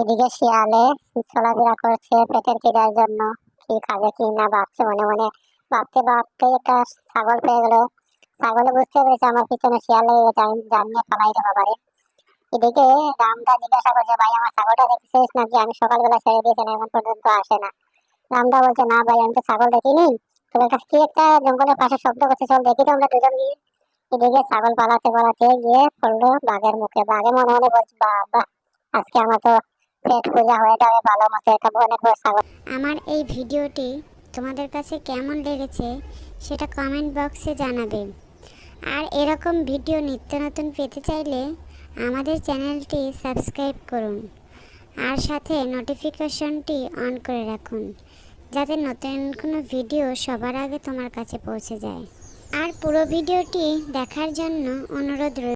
এদিকে শিয়ালে চলাফেরা করছে পেটের খিদার জন্য। কি খাবে, কি না ভাবছে মনে মনে। ভাবতে ভাবতে একটা ছাগল পেয়ে গেল। ছাগলে বুঝতে পেরেছে আমার পিছনে শিয়াল লেগে গেছে, আমি জানিয়ে পালাই দেবো পারে এদিকে রামদা জিজ্ঞাসা করছে, ভাই, আমার ছাগলটা দেখছিস নাকি? আমি সকালবেলা ছেড়ে দিয়েছেন এখন পর্যন্ত আসে না। রামদা বলছে, না ভাই, আমি তো ছাগল দেখিনি। তোর কাছে কি একটা জঙ্গলের পাশে শব্দ করছে, চল দেখি তো আমরা দুজন গিয়ে। এদিকে ছাগল পালাতে পালাতে গিয়ে পড়ল বাঘের মুখে। বাঘে মনে মনে বলছে বাবা আজকে আমার তো পেট পূজা হয়ে যাবে ভালো মতো একটা অনেক বড় ছাগল আমার এই ভিডিওটি তোমাদের কাছে কেমন লেগেছে সেটা কমেন্ট বক্সে জানাবে। আর এরকম ভিডিও নিত্য নতুন পেতে চাইলে আমাদের চ্যানেলটি সাবস্ক্রাইব করুন। আর সাথে নোটিফিকেশনটি অন করে রাখুন, যাতে নতুন কোনো ভিডিও সবার আগে তোমার কাছে পৌঁছে যায়। আর পুরো ভিডিওটি দেখার জন্য অনুরোধ রইল